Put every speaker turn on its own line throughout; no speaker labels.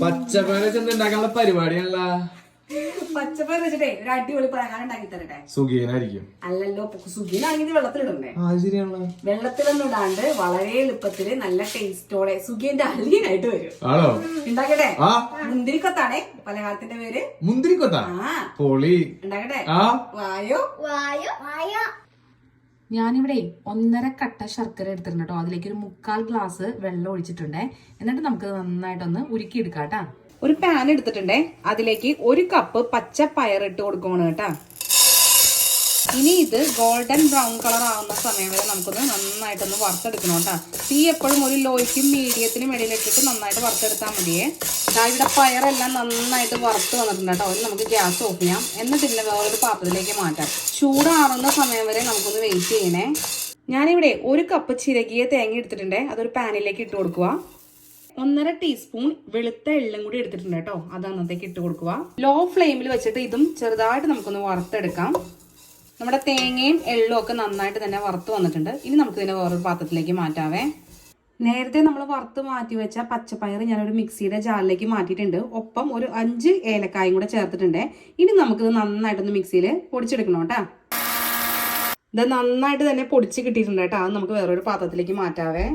പച്ചപ്പയർ വെച്ച് ഉണ്ടാക്കാനുള്ള പരിപാടിയാണല്ല
പച്ചപ്പയർ വെച്ചിട്ടേ ഒരു അടിപൊളി പലഹാരം ഉണ്ടാക്കി തരട്ടെ.
സുഖീനായിരിക്കും.
അല്ലല്ലോ സുഖീനാണെങ്കിൽ വെള്ളത്തിലിടണ്ടേ?
ആ ശരിയാണല്ലോ.
വെള്ളത്തിലൊന്നും ഇടാണ്ട് വളരെ എളുപ്പത്തിൽ നല്ല ടേസ്റ്റോടെ സുഖിന്റെ അലീനായിട്ട് വരും.
ആണോ?
ഉണ്ടാക്കട്ടെ? മുന്തിരിക്കൊത്താണേ പലഹാരത്തിന്റെ പേര്.
മുന്തിരിക്കൊത്താ? പൊളി.
ഉണ്ടാക്കട്ടെ?
ആ.
വായോ?
വായോ വായോ.
ഞാനിവിടെ ഒന്നര കട്ട ശർക്കര എടുത്തിട്ടുണ്ട് കേട്ടോ. അതിലേക്ക് ഒരു മുക്കാൽ ഗ്ലാസ് വെള്ളം ഒഴിച്ചിട്ടുണ്ട്. എന്നിട്ട് നമുക്ക് നന്നായിട്ടൊന്ന് ഉരുക്കിയെടുക്കാം കേട്ടാ. ഒരു പാൻ എടുത്തിട്ടുണ്ടേ. അതിലേക്ക് ഒരു കപ്പ് പച്ച പയർ ഇട്ട് കൊടുക്കുകയാണ് കേട്ടാ. ഇനി ഇത് ഗോൾഡൻ ബ്രൗൺ കളർ ആവുന്ന സമയം വരെ നമുക്കൊന്ന് നന്നായിട്ടൊന്ന് വറുത്തെടുക്കണം കേട്ടോ. തീ എപ്പോഴും ഒരു ലോയ്ക്കും മീഡിയത്തിനും ഇടയിലിട്ടിട്ട് നന്നായിട്ട് വറുത്തെടുത്താൽ മതിയേ. ഇവിടെ പയറെല്ലാം നന്നായിട്ട് വറുത്ത് വന്നിട്ടുണ്ട് കേട്ടോ. അതിന് നമുക്ക് ഗ്യാസ് ഓഫ് ചെയ്യാം. എന്നിട്ട് ഇതിനെ വേറൊരു പാത്രത്തിലേക്ക് മാറ്റാം. ചൂടാറുന്ന സമയം വരെ നമുക്കൊന്ന് വെയിറ്റ് ചെയ്യണേ. ഞാനിവിടെ ഒരു കപ്പ് ചിരകിയ തേങ്ങ എടുത്തിട്ടുണ്ട്. അതൊരു പാനിലേക്ക് ഇട്ട് കൊടുക്കുക. ഒന്നര ടീസ്പൂൺ വെളുത്ത എള്ളും കൂടി എടുത്തിട്ടുണ്ട് കേട്ടോ. അത് അന്നത്തേക്ക് ഇട്ട് കൊടുക്കുക. ലോ ഫ്ലെയിമിൽ വെച്ചിട്ട് ഇതും ചെറുതായിട്ട് നമുക്കൊന്ന് വറുത്തെടുക്കാം. നമ്മുടെ തേങ്ങയും എള്ളും ഒക്കെ നന്നായിട്ട് തന്നെ വറുത്ത് വന്നിട്ടുണ്ട്. ഇനി നമുക്ക് ഇതിനെ വേറൊരു പാത്രത്തിലേക്ക് മാറ്റാവേ. നേരത്തെ നമ്മൾ വറുത്ത് മാറ്റി വെച്ച പച്ചപ്പയർ ഞാനൊരു മിക്സിയുടെ ജാറിലേക്ക് മാറ്റിയിട്ടുണ്ട്. ഒപ്പം ഒരു അഞ്ച് ഏലക്കായും കൂടെ ചേർത്തിട്ടുണ്ട്. ഇനി നമുക്കിത് നന്നായിട്ടൊന്ന് മിക്സിയിൽ പൊടിച്ചെടുക്കണം കേട്ടോ. ഇത് നന്നായിട്ട് തന്നെ പൊടിച്ച് കിട്ടിയിട്ടുണ്ട് കേട്ടോ. അത് നമുക്ക് വേറൊരു പാത്രത്തിലേക്ക് മാറ്റാവേ.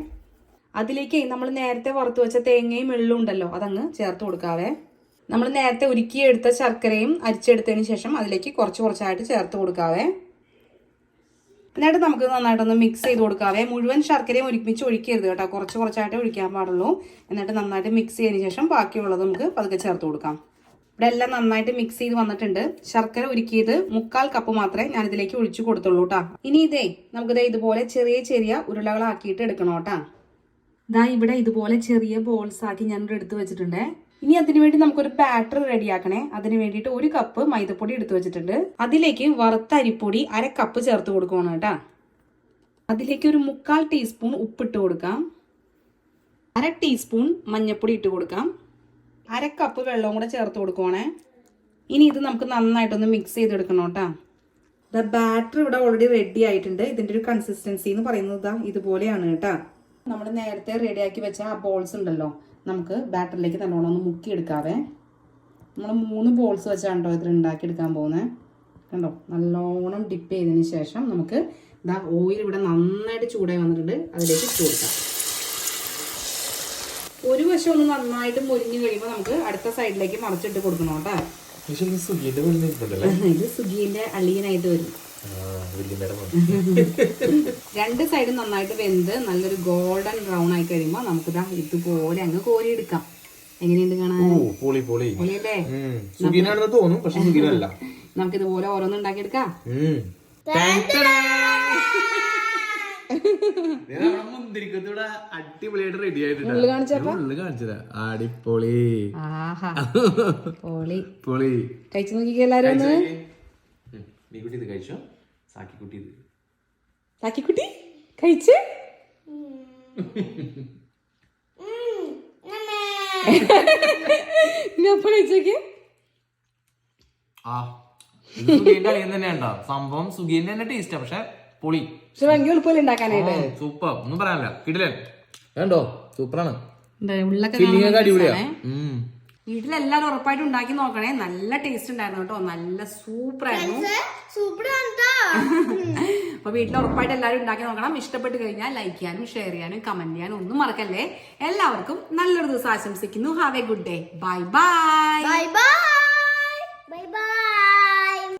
അതിലേക്ക് നമ്മൾ നേരത്തെ വറുത്ത് വെച്ച തേങ്ങയും എള്ളും ഉണ്ടല്ലോ അതങ്ങ് ചേർത്ത് കൊടുക്കാവേ. നമ്മൾ നേരത്തെ ഉരുക്കിയെടുത്ത ശർക്കരയും അരിച്ചെടുത്തതിന് ശേഷം അതിലേക്ക് കുറച്ച് കുറച്ചായിട്ട് ചേർത്ത് കൊടുക്കാവേ. എന്നിട്ട് നമുക്ക് നന്നായിട്ടൊന്ന് മിക്സ് ചെയ്ത് കൊടുക്കാവേ. മുഴുവൻ ശർക്കരയും ഒരുമിച്ച് ഒഴിക്കരുത് കേട്ടോ. കുറച്ച് കുറച്ചായിട്ട് ഒഴിക്കാൻ പാടുള്ളൂ. എന്നിട്ട് നന്നായിട്ട് മിക്സ് ചെയ്തതിന് ശേഷം ബാക്കിയുള്ളത് നമുക്ക് പതുക്കെ ചേർത്ത് കൊടുക്കാം. ഇവിടെ എല്ലാം നന്നായിട്ട് മിക്സ് ചെയ്ത് വന്നിട്ടുണ്ട്. ശർക്കര ഉരുക്കിയത് മുക്കാൽ കപ്പ് മാത്രമേ ഞാൻ ഇതിലേക്ക് ഒഴിച്ചു കൊടുത്തുള്ളൂ കേട്ടോ ഇനി ഇതേ നമുക്കിതേ ഇതുപോലെ ചെറിയ ചെറിയ ഉരുളകളാക്കിയിട്ട് എടുക്കണം കേട്ടോ ഇതാ ഇവിടെ ഇതുപോലെ ചെറിയ ബോൾസ് ആക്കി ഞാൻ എടുത്ത് എടുത്തു വെച്ചിട്ടുണ്ട്. ഇനി അതിനു വേണ്ടി നമുക്കൊരു ബാറ്റർ റെഡിയാക്കണേ. അതിന് വേണ്ടിയിട്ട് ഒരു കപ്പ് മൈദപ്പൊടി എടുത്തു വെച്ചിട്ടുണ്ട്. അതിലേക്ക് വറുത്ത അരിപ്പൊടി അര കപ്പ് ചേർത്ത് കൊടുക്കണം കേട്ടാ. അതിലേക്ക് ഒരു മുക്കാൽ ടീസ്പൂൺ ഉപ്പിട്ട് കൊടുക്കാം. അര ടീസ്പൂൺ മഞ്ഞൾപ്പൊടി ഇട്ട് കൊടുക്കാം. അര കപ്പ് വെള്ളവും കൂടെ ചേർത്ത് കൊടുക്കുവാണേ. ഇനി ഇത് നമുക്ക് നന്നായിട്ടൊന്ന് മിക്സ് ചെയ്തെടുക്കണം കേട്ടാ. ദ ബാറ്റർ ഇവിടെ ഓൾറെഡി റെഡി ആയിട്ടുണ്ട്. ഇതിന്റെ ഒരു കൺസിസ്റ്റൻസി എന്ന് പറയുന്നത് ഇതുപോലെയാണ് കേട്ടാ. നമ്മൾ നേരത്തെ റെഡിയാക്കി വെച്ച ആ ബോൾസ് ഉണ്ടല്ലോ. നമുക്ക് ബാറ്ററിലേക്ക് നല്ലോണം ഒന്ന് മുക്കിയെടുക്കാവേ. നമ്മൾ മൂന്ന് ബോൾസ് വെച്ചാണ് കേട്ടോ ഇത് ഉണ്ടാക്കിയെടുക്കാൻ പോകുന്നത് കണ്ടോ? നല്ലോണം ഡിപ്പ് ചെയ്തതിന് ശേഷം നമുക്ക് ഇതാ ഓയിൽ ഇവിടെ നന്നായിട്ട് ചൂടായി വന്നിട്ടുണ്ട്. അതിലേക്ക് കൊടുക്കാം. ഒരു വശം ഒന്ന് നന്നായിട്ട് മുരിഞ്ഞു കഴിയുമ്പോൾ നമുക്ക് അടുത്ത സൈഡിലേക്ക് മറിച്ചിട്ട് കൊടുക്കണം കേട്ടോ. ഇത് സുഗീന്റെ അളിയനായിട്ട് വരും. രണ്ട് സൈഡും നന്നായിട്ട് വെന്ത് നല്ലൊരു ഗോൾഡൻ ബ്രൗൺ ആയി കഴിയുമ്പോൾ നമുക്കിതാ ഇതുപോലെ അങ്ങ് കോരിയെടുക്കാം. എങ്ങനെയുണ്ട് കാണാൻ?
തോന്നും പക്ഷെ
നമുക്കിതുപോലെ ഓരോന്നും ഉണ്ടാക്കിയെടുക്കാം.
അടിപൊളിയായിട്ട് റെഡി ആയിട്ടുണ്ട്. കാണിച്ചതാ. അടിപൊളി.
പൊളി.
പൊളി.
കഴിച്ചു നോക്കിക്കേ എല്ലാരും
ഇത് കഴിച്ചോ? ഇത്.
സാക്കിക്കുട്ടി? കഴിച്ച്? ഇനി അപ്പൊ കഴിച്ചോക്കെ
ആ. ഇത് സുഖീന്റെ അളിയൻ തന്നെ ഉണ്ടോ സംഭവം സുഖീന്റെ തന്നെ ടേസ്റ്റാ പക്ഷെ പൊളി.
പക്ഷെ ഭയങ്കര എളുപ്പമല്ലേ ഉണ്ടാക്കാനായിട്ട്
സൂപ്പർ. ഒന്നും പറയാനില്ല. കിടിലൻ വേണ്ടോ? സൂപ്പറാണ്. ഫില്ലിംഗ് ഒക്കെ അടിപൊളിയാ. ഉം.
വീട്ടിലെല്ലാരും ഉറപ്പായിട്ട് ഉണ്ടാക്കി നോക്കണേ. നല്ല ടേസ്റ്റ് ഉണ്ടായിരുന്നു കേട്ടോ. നല്ല സൂപ്പർ ആയിരുന്നു അപ്പൊ വീട്ടിൽ ഉറപ്പായിട്ട് എല്ലാവരും ഉണ്ടാക്കി നോക്കണം. ഇഷ്ടപ്പെട്ട് കഴിഞ്ഞാൽ ലൈക്ക് ചെയ്യാനും ഷെയർ ചെയ്യാനും കമന്റ് ചെയ്യാനും ഒന്നും മറക്കല്ലേ. എല്ലാവർക്കും നല്ലൊരു ദിവസം ആശംസിക്കുന്നു. Have a good day bye bye bye bye